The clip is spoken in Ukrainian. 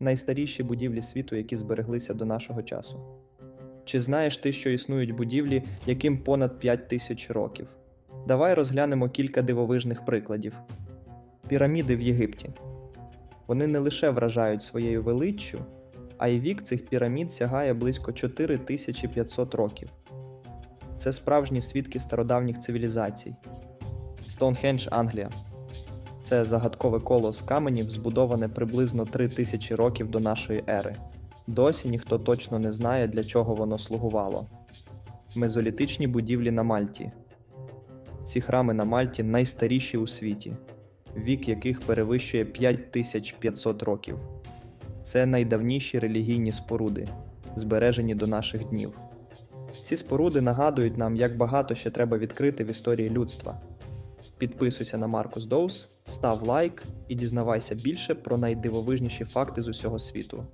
найстаріші будівлі світу, які збереглися до нашого часу. Чи знаєш ти, що існують будівлі, яким понад 5 тисяч років? Давай розглянемо кілька дивовижних прикладів. Піраміди в Єгипті. Вони не лише вражають своєю величчю, а й вік цих пірамід сягає близько 4500 років. Це справжні свідки стародавніх цивілізацій. Стоунхендж, Англія. Це загадкове коло з каменів, збудоване приблизно 3000 років до нашої ери. Досі ніхто точно не знає, для чого воно слугувало. Мезолітичні будівлі на Мальті. Ці храми на Мальті найстаріші у світі, вік яких перевищує 5500 років. Це найдавніші релігійні споруди, збережені до наших днів. Ці споруди нагадують нам, як багато ще треба відкрити в історії людства. Підписуйся на Маркус Доус, став лайк і дізнавайся більше про найдивовижніші факти з усього світу.